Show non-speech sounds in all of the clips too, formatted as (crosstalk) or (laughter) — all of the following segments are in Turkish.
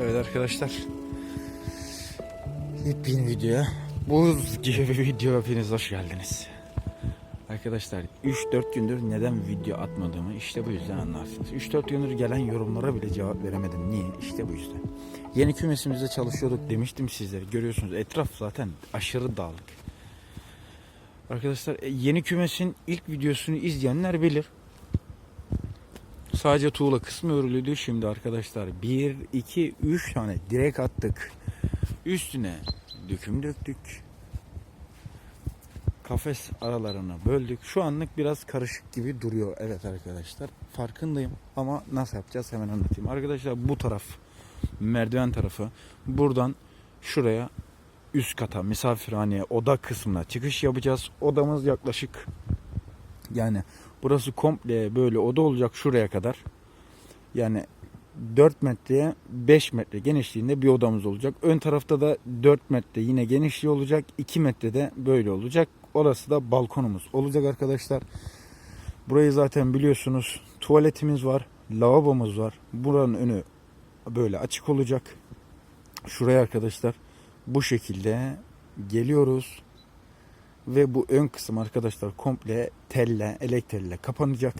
Evet arkadaşlar. Yepyeni videoya, buz gibi bir video hepiniz hoş geldiniz. Arkadaşlar 3-4 gündür neden video atmadığımı işte bu yüzden anlarsınız. 3-4 gündür gelen yorumlara bile cevap veremedim. Niye? İşte bu yüzden. Yeni kümesimizde çalışıyorduk demiştim sizlere. Görüyorsunuz etraf zaten aşırı dağlık. Arkadaşlar e, yeni kümesin ilk videosunu izleyenler bilir. Sadece tuğla kısmı örülüydü. Şimdi arkadaşlar 1, 2, 3 tane direk attık. Üstüne döküm döktük. Kafes aralarına böldük. Şu anlık biraz karışık gibi duruyor. Evet arkadaşlar farkındayım. Ama nasıl yapacağız hemen anlatayım. Arkadaşlar bu taraf merdiven tarafı. Buradan şuraya üst kata misafirhaneye oda kısmına çıkış yapacağız. Odamız yaklaşık yani burası komple böyle oda olacak şuraya kadar. Yani 4 metreye 5 metre genişliğinde bir odamız olacak. Ön tarafta da 4 metre yine genişliği olacak. 2 metrede böyle olacak. Orası da balkonumuz olacak arkadaşlar. Burayı zaten biliyorsunuz. Tuvaletimiz var. Lavabomuz var. Buranın önü böyle açık olacak. Şuraya arkadaşlar bu şekilde geliyoruz. Ve bu ön kısım arkadaşlar komple telle, elektrikle kapanacak.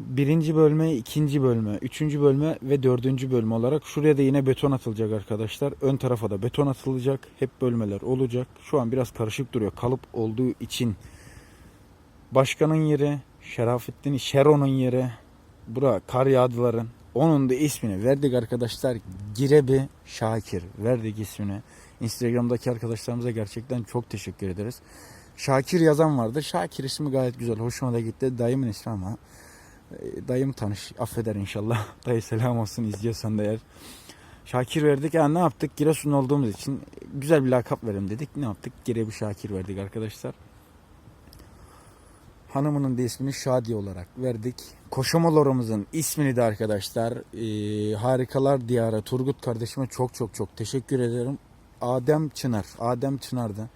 Birinci bölme, ikinci bölme, üçüncü bölme ve dördüncü bölme olarak şuraya da yine beton atılacak arkadaşlar. Ön tarafa da beton atılacak. Hep bölmeler olacak. Şu an biraz karışık duruyor. Kalıp olduğu için başkanın yeri, Şerafettin Şero'nun yeri, bura kar yağdıların. Onun da ismini verdik arkadaşlar. Girebi Şakir verdik ismini. Instagram'daki arkadaşlarımıza gerçekten çok teşekkür ederiz. Şakir yazan vardı. Şakir ismi gayet güzel. Hoşuma da gitti. Dayımın ismi ama e, dayım tanış. Affeder inşallah. (laughs) Dayı selam olsun izliyorsan da eğer. Şakir verdik. Yani ne yaptık? Giresun olduğumuz için güzel bir lakap verelim dedik. Ne yaptık? Girebi Şakir verdik arkadaşlar. Hanımının da ismini Şadi olarak verdik. Koşamalarımızın ismini de arkadaşlar e, Harikalar Diyarı Turgut kardeşime çok çok çok teşekkür ederim. Adem Çınar. Adem Çınar'dı.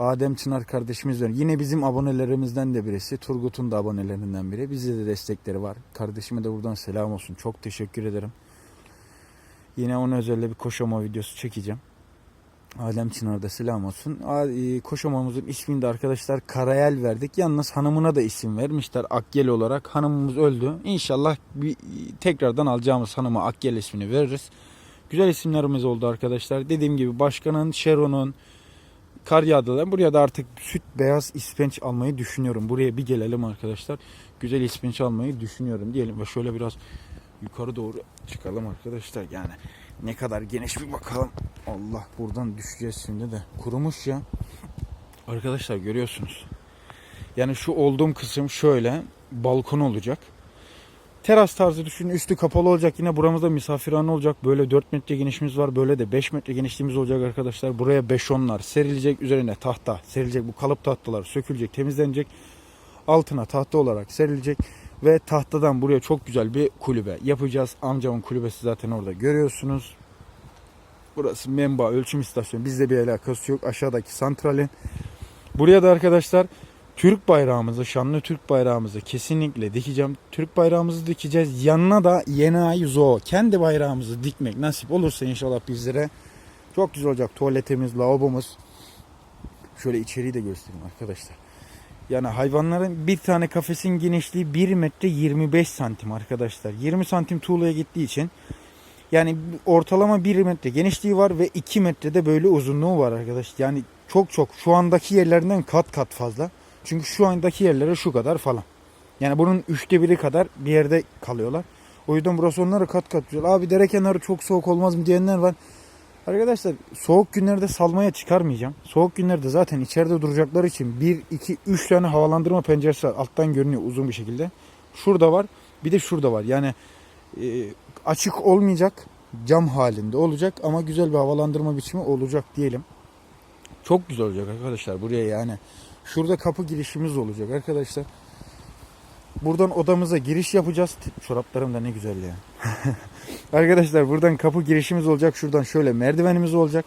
Adem Çınar kardeşimiz var. Yine bizim abonelerimizden de birisi. Turgut'un da abonelerinden biri. Bize de destekleri var. Kardeşime de buradan selam olsun. Çok teşekkür ederim. Yine ona özel bir koşama videosu çekeceğim. Adem Çınar'da selam olsun. E, Koşamamızın ismini de arkadaşlar Karayel verdik. Yalnız hanımına da isim vermişler Akgel olarak. Hanımımız öldü. İnşallah bir, tekrardan alacağımız hanıma Akgel ismini veririz. Güzel isimlerimiz oldu arkadaşlar. Dediğim gibi başkanın, Şero'nun, kar yağdılar. Buraya da artık süt beyaz ispenç almayı düşünüyorum. Buraya bir gelelim arkadaşlar. Güzel ispenç almayı düşünüyorum diyelim. Ve şöyle biraz yukarı doğru çıkalım arkadaşlar. Yani ne kadar geniş bir bakalım. Allah buradan düşeceğiz şimdi de. Kurumuş ya. Arkadaşlar görüyorsunuz. Yani şu olduğum kısım şöyle balkon olacak. Teras tarzı düşünün üstü kapalı olacak. Yine buramızda misafirhane olacak. Böyle 4 metre genişliğimiz var. Böyle de 5 metre genişliğimiz olacak arkadaşlar. Buraya beşonlar serilecek. Üzerine tahta serilecek. Bu kalıp tahtalar sökülecek, temizlenecek. Altına tahta olarak serilecek. Ve tahtadan buraya çok güzel bir kulübe yapacağız. Amcamın kulübesi zaten orada görüyorsunuz. Burası Memba ölçüm istasyonu. Bizde bir alakası yok. Aşağıdaki santralin. Buraya da arkadaşlar Türk bayrağımızı, şanlı Türk bayrağımızı kesinlikle dikeceğim. Türk bayrağımızı dikeceğiz. Yanına da yeni ay zoo. Kendi bayrağımızı dikmek nasip olursa inşallah bizlere çok güzel olacak. Tuvaletimiz, lavabomuz. Şöyle içeriği de göstereyim arkadaşlar. Yani hayvanların bir tane kafesin genişliği 1 metre 25 santim arkadaşlar. 20 santim tuğlaya gittiği için yani ortalama 1 metre genişliği var ve 2 metrede böyle uzunluğu var arkadaşlar. Yani çok çok şu andaki yerlerinden kat kat fazla. Çünkü şu andaki yerlere şu kadar falan. Yani bunun üçte biri kadar bir yerde kalıyorlar. O yüzden burası onlara kat kat güzel. Abi dere kenarı çok soğuk olmaz mı diyenler var. Arkadaşlar soğuk günlerde salmaya çıkarmayacağım. Soğuk günlerde zaten içeride duracaklar için 1, 2, 3 tane havalandırma penceresi var. Alttan görünüyor uzun bir şekilde. Şurada var bir de şurada var. Yani e, açık olmayacak cam halinde olacak ama güzel bir havalandırma biçimi olacak diyelim. Çok güzel olacak arkadaşlar buraya yani. Şurada kapı girişimiz olacak arkadaşlar. Buradan odamıza giriş yapacağız. Çoraplarım da ne güzel ya. (laughs) arkadaşlar buradan kapı girişimiz olacak. Şuradan şöyle merdivenimiz olacak.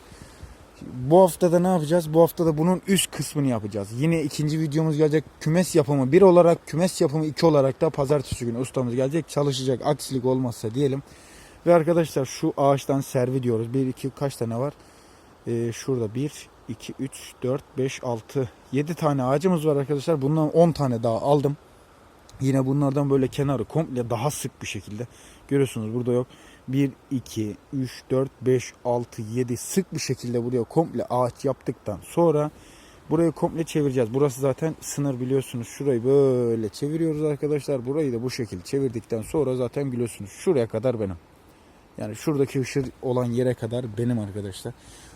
Bu hafta da ne yapacağız? Bu hafta da bunun üst kısmını yapacağız. Yine ikinci videomuz gelecek. Kümes yapımı bir olarak, kümes yapımı iki olarak da pazartesi günü ustamız gelecek. Çalışacak. Aksilik olmazsa diyelim. Ve arkadaşlar şu ağaçtan servi diyoruz. 1 2 kaç tane var? Ee, şurada 1 2 3 4 5 6 7 tane ağacımız var arkadaşlar. Bundan 10 tane daha aldım. Yine bunlardan böyle kenarı komple daha sık bir şekilde. Görüyorsunuz burada yok. 1, 2, 3, 4, 5, 6, 7 sık bir şekilde buraya komple ağaç yaptıktan sonra burayı komple çevireceğiz. Burası zaten sınır biliyorsunuz. Şurayı böyle çeviriyoruz arkadaşlar. Burayı da bu şekilde çevirdikten sonra zaten biliyorsunuz şuraya kadar benim. Yani şuradaki ışık olan yere kadar benim arkadaşlar.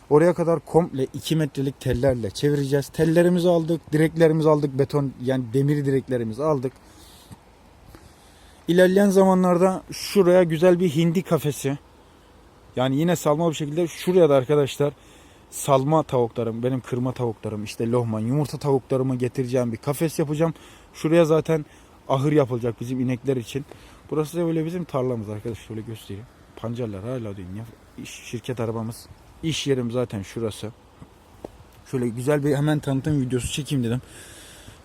Oraya kadar komple 2 metrelik tellerle çevireceğiz. Tellerimizi aldık, direklerimizi aldık, beton yani demir direklerimizi aldık. İlerleyen zamanlarda şuraya güzel bir hindi kafesi. Yani yine salma bir şekilde şuraya da arkadaşlar salma tavuklarım, benim kırma tavuklarım, işte lohman, yumurta tavuklarımı getireceğim bir kafes yapacağım. Şuraya zaten ahır yapılacak bizim inekler için. Burası da böyle bizim tarlamız arkadaşlar şöyle göstereyim. Pancarlar hala. İş, şirket arabamız. İş yerim zaten şurası. Şöyle güzel bir hemen tanıtım videosu çekeyim dedim.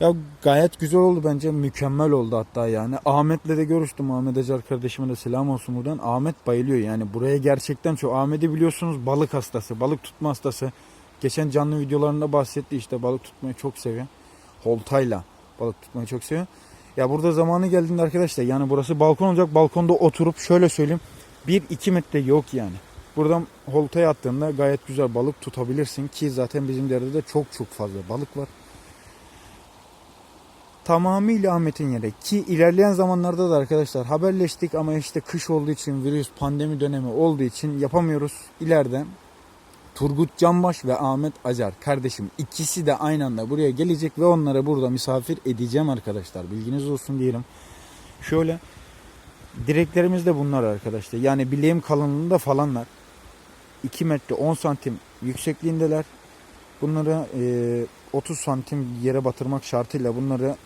Ya gayet güzel oldu bence. Mükemmel oldu hatta yani. Ahmet'le de görüştüm. Ahmet Acar kardeşime de selam olsun buradan. Ahmet bayılıyor yani. Buraya gerçekten çok. Ahmet'i biliyorsunuz balık hastası. Balık tutma hastası. Geçen canlı videolarında bahsetti işte balık tutmayı çok seviyor. Holtayla balık tutmayı çok seviyor. Ya burada zamanı geldiğinde arkadaşlar yani burası balkon olacak. Balkonda oturup şöyle söyleyeyim. 1-2 metre yok yani. Buradan holtaya attığında gayet güzel balık tutabilirsin ki zaten bizim derede de çok çok fazla balık var tamamıyla Ahmet'in yeri. Ki ilerleyen zamanlarda da arkadaşlar haberleştik ama işte kış olduğu için virüs pandemi dönemi olduğu için yapamıyoruz. İleride Turgut Canbaş ve Ahmet Acar kardeşim ikisi de aynı anda buraya gelecek ve onlara burada misafir edeceğim arkadaşlar. Bilginiz olsun diyelim. Şöyle direklerimiz de bunlar arkadaşlar. Yani bileğim kalınlığında falanlar. 2 metre 10 santim yüksekliğindeler. Bunları e, 30 santim yere batırmak şartıyla bunları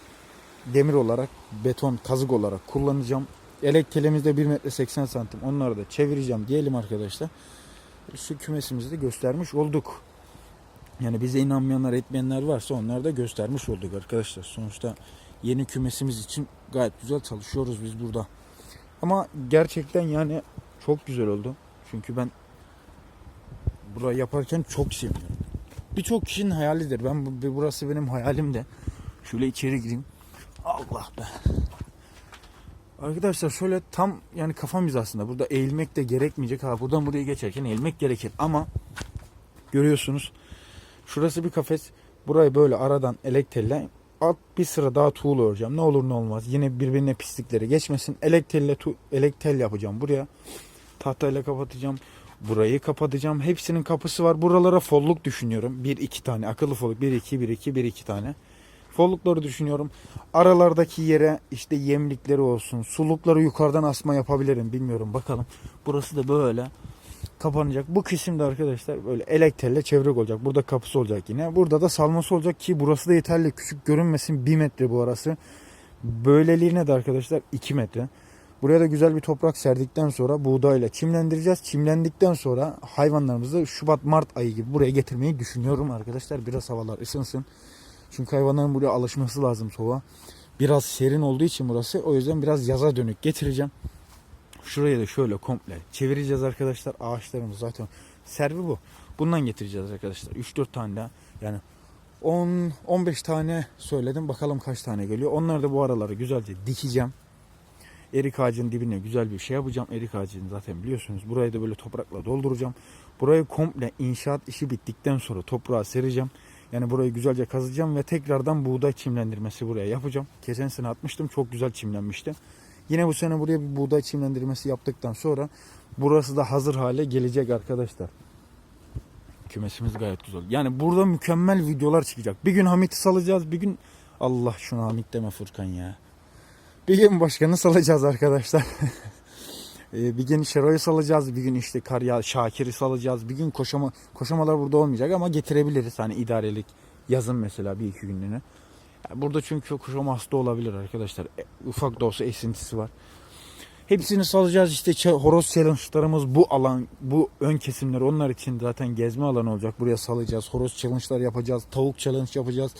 demir olarak beton kazık olarak kullanacağım. Elek telemizde 1 metre 80 santim. Onları da çevireceğim diyelim arkadaşlar. Şu kümesimizi de göstermiş olduk. Yani bize inanmayanlar etmeyenler varsa onları da göstermiş olduk arkadaşlar. Sonuçta yeni kümesimiz için gayet güzel çalışıyoruz biz burada. Ama gerçekten yani çok güzel oldu. Çünkü ben burayı yaparken çok seviyorum. Birçok kişinin hayalidir. Ben bu- burası benim hayalim de. Şöyle içeri gireyim. Allah be. Arkadaşlar şöyle tam yani kafam hizasında. Burada eğilmek de gerekmeyecek. Ha buradan buraya geçerken eğilmek gerekir ama görüyorsunuz. Şurası bir kafes. Burayı böyle aradan elektelle alt bir sıra daha tuğul öreceğim. Ne olur ne olmaz. Yine birbirine pislikleri geçmesin. Elektelle tu elektel yapacağım buraya. Tahtayla kapatacağım. Burayı kapatacağım. Hepsinin kapısı var. Buralara folluk düşünüyorum. Bir iki tane akıllı folluk. Bir iki bir iki bir iki tane. Follukları düşünüyorum. Aralardaki yere işte yemlikleri olsun. Sulukları yukarıdan asma yapabilirim. Bilmiyorum bakalım. Burası da böyle kapanacak. Bu kısımda arkadaşlar böyle elektrikle çevrek olacak. Burada kapısı olacak yine. Burada da salması olacak ki burası da yeterli. Küçük görünmesin. 1 metre bu arası. Böyleliğine de arkadaşlar 2 metre. Buraya da güzel bir toprak serdikten sonra buğdayla çimlendireceğiz. Çimlendikten sonra hayvanlarımızı Şubat Mart ayı gibi buraya getirmeyi düşünüyorum arkadaşlar. Biraz havalar ısınsın. Çünkü hayvanların buraya alışması lazım soğuğa. Biraz serin olduğu için burası. O yüzden biraz yaza dönük getireceğim. Şurayı da şöyle komple çevireceğiz arkadaşlar. Ağaçlarımız zaten servi bu. Bundan getireceğiz arkadaşlar. 3-4 tane daha. Yani 10 15 tane söyledim. Bakalım kaç tane geliyor. Onları da bu araları güzelce dikeceğim. Erik ağacının dibine güzel bir şey yapacağım. Erik ağacını zaten biliyorsunuz. Burayı da böyle toprakla dolduracağım. Burayı komple inşaat işi bittikten sonra toprağa sereceğim. Yani burayı güzelce kazacağım ve tekrardan buğday çimlendirmesi buraya yapacağım. Geçen sene atmıştım. Çok güzel çimlenmişti. Yine bu sene buraya bir buğday çimlendirmesi yaptıktan sonra burası da hazır hale gelecek arkadaşlar. Kümesimiz gayet güzel. Yani burada mükemmel videolar çıkacak. Bir gün Hamit'i salacağız. Bir gün Allah şuna Hamit deme Furkan ya. Bir gün başkanı salacağız arkadaşlar. (laughs) Ee, bir gün Şero'yu salacağız. Bir gün işte Karya Şakir'i salacağız. Bir gün koşama, koşamalar burada olmayacak ama getirebiliriz. Hani idarelik yazın mesela bir iki günlüğüne. Burada çünkü koşama hasta olabilir arkadaşlar. E, Ufak da olsa esintisi var. Hepsini salacağız işte horoz challenge'larımız bu alan bu ön kesimler onlar için zaten gezme alanı olacak. Buraya salacağız. Horoz challenge'lar yapacağız. Tavuk challenge yapacağız.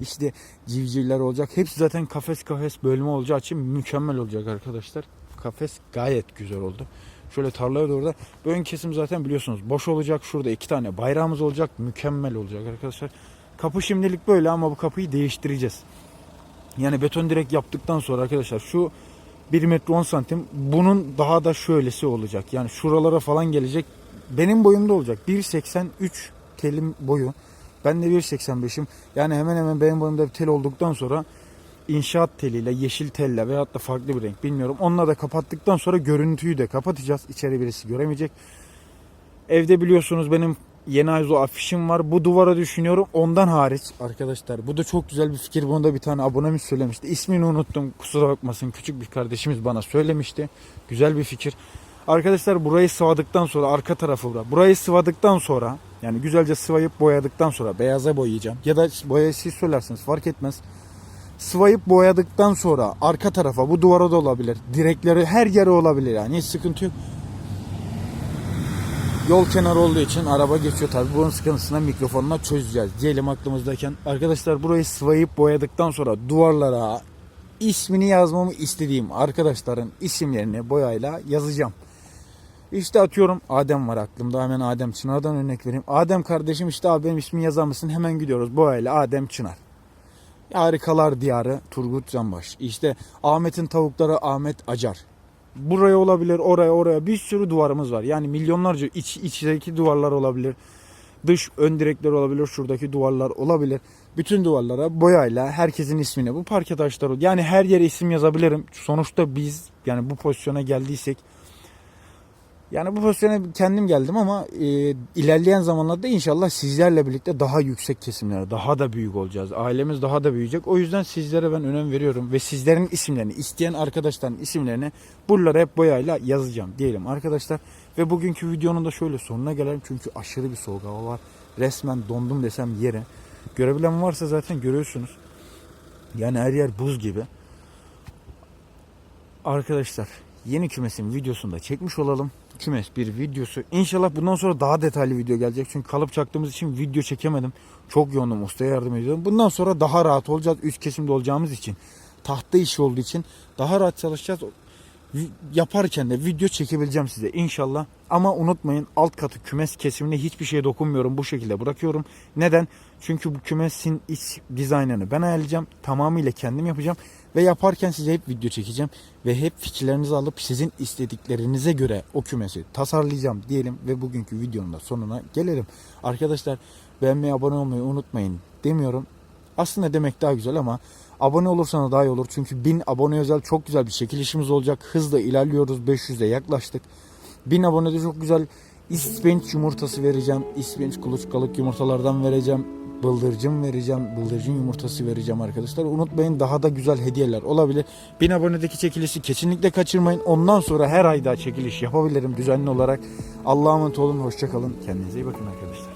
İşte civcivler olacak. Hepsi zaten kafes kafes bölümü olacağı için mükemmel olacak arkadaşlar. Kafes gayet güzel oldu. Şöyle tarlaya doğru da ön kesim zaten biliyorsunuz boş olacak. Şurada iki tane bayrağımız olacak. Mükemmel olacak arkadaşlar. Kapı şimdilik böyle ama bu kapıyı değiştireceğiz. Yani beton direkt yaptıktan sonra arkadaşlar şu 1 metre 10 santim bunun daha da şöylesi olacak. Yani şuralara falan gelecek. Benim boyumda olacak. 1.83 telim boyu. Ben de 1.85'im. Yani hemen hemen benim boyumda bir tel olduktan sonra inşaat teliyle, yeşil telle veyahut da farklı bir renk bilmiyorum. Onunla da kapattıktan sonra görüntüyü de kapatacağız. İçeri birisi göremeyecek. Evde biliyorsunuz benim yeni Ayzo afişim var. Bu duvara düşünüyorum. Ondan hariç arkadaşlar. Bu da çok güzel bir fikir. Bunu da bir tane abonemiz söylemişti. İsmini unuttum. Kusura bakmasın. Küçük bir kardeşimiz bana söylemişti. Güzel bir fikir. Arkadaşlar burayı sıvadıktan sonra arka tarafı bura. Burayı sıvadıktan sonra yani güzelce sıvayıp boyadıktan sonra beyaza boyayacağım. Ya da boyayı siz söylersiniz fark etmez. Sıvayıp boyadıktan sonra arka tarafa bu duvara da olabilir. Direkleri her yere olabilir yani hiç sıkıntı yok. Yol kenarı olduğu için araba geçiyor tabi. Bunun sıkıntısını mikrofonla çözeceğiz. Diyelim aklımızdayken. Arkadaşlar burayı sıvayıp boyadıktan sonra duvarlara ismini yazmamı istediğim arkadaşların isimlerini boyayla yazacağım. İşte atıyorum Adem var aklımda. Hemen Adem Çınar'dan örnek vereyim. Adem kardeşim işte abi benim ismini yazar mısın? Hemen gidiyoruz boyayla Adem Çınar. Harikalar Diyarı Turgut Canbaş. İşte Ahmet'in tavukları Ahmet Acar. Buraya olabilir, oraya, oraya bir sürü duvarımız var. Yani milyonlarca iç içteki duvarlar olabilir. Dış ön direkler olabilir, şuradaki duvarlar olabilir. Bütün duvarlara boyayla herkesin ismini bu parke taşları yani her yere isim yazabilirim. Sonuçta biz yani bu pozisyona geldiysek yani bu pozisyona kendim geldim ama e, ilerleyen zamanlarda inşallah sizlerle birlikte daha yüksek kesimlere, daha da büyük olacağız. Ailemiz daha da büyüyecek. O yüzden sizlere ben önem veriyorum ve sizlerin isimlerini, isteyen arkadaşların isimlerini buralara hep boyayla yazacağım diyelim arkadaşlar. Ve bugünkü videonun da şöyle sonuna gelelim çünkü aşırı bir soğuk hava var. Resmen dondum desem yere. Görebilen varsa zaten görüyorsunuz. Yani her yer buz gibi. Arkadaşlar yeni kümesin videosunu da çekmiş olalım. Kümes bir videosu. İnşallah bundan sonra daha detaylı video gelecek. Çünkü kalıp çaktığımız için video çekemedim. Çok yoğundum. Ustaya yardım ediyorum. Bundan sonra daha rahat olacağız. Üst kesimde olacağımız için. Tahta işi olduğu için daha rahat çalışacağız. Yaparken de video çekebileceğim size inşallah. Ama unutmayın alt katı kümes kesimine hiçbir şeye dokunmuyorum. Bu şekilde bırakıyorum. Neden? Çünkü bu kümesin iç dizaynını ben ayarlayacağım. Tamamıyla kendim yapacağım. Ve yaparken size hep video çekeceğim. Ve hep fikirlerinizi alıp sizin istediklerinize göre o kümesi tasarlayacağım diyelim. Ve bugünkü videonun da sonuna gelelim. Arkadaşlar beğenmeyi abone olmayı unutmayın demiyorum. Aslında demek daha güzel ama abone olursanız daha iyi olur. Çünkü 1000 abone özel çok güzel bir çekilişimiz olacak. Hızla ilerliyoruz. 500'e yaklaştık. 1000 abonede çok güzel ispenç yumurtası vereceğim. İspenç kuluçkalık yumurtalardan vereceğim. Bıldırcın vereceğim. Bıldırcın yumurtası vereceğim arkadaşlar. Unutmayın daha da güzel hediyeler olabilir. 1000 abonedeki çekilişi kesinlikle kaçırmayın. Ondan sonra her ay daha çekiliş yapabilirim düzenli olarak. Allah'a emanet olun. Hoşçakalın. Kendinize iyi bakın arkadaşlar.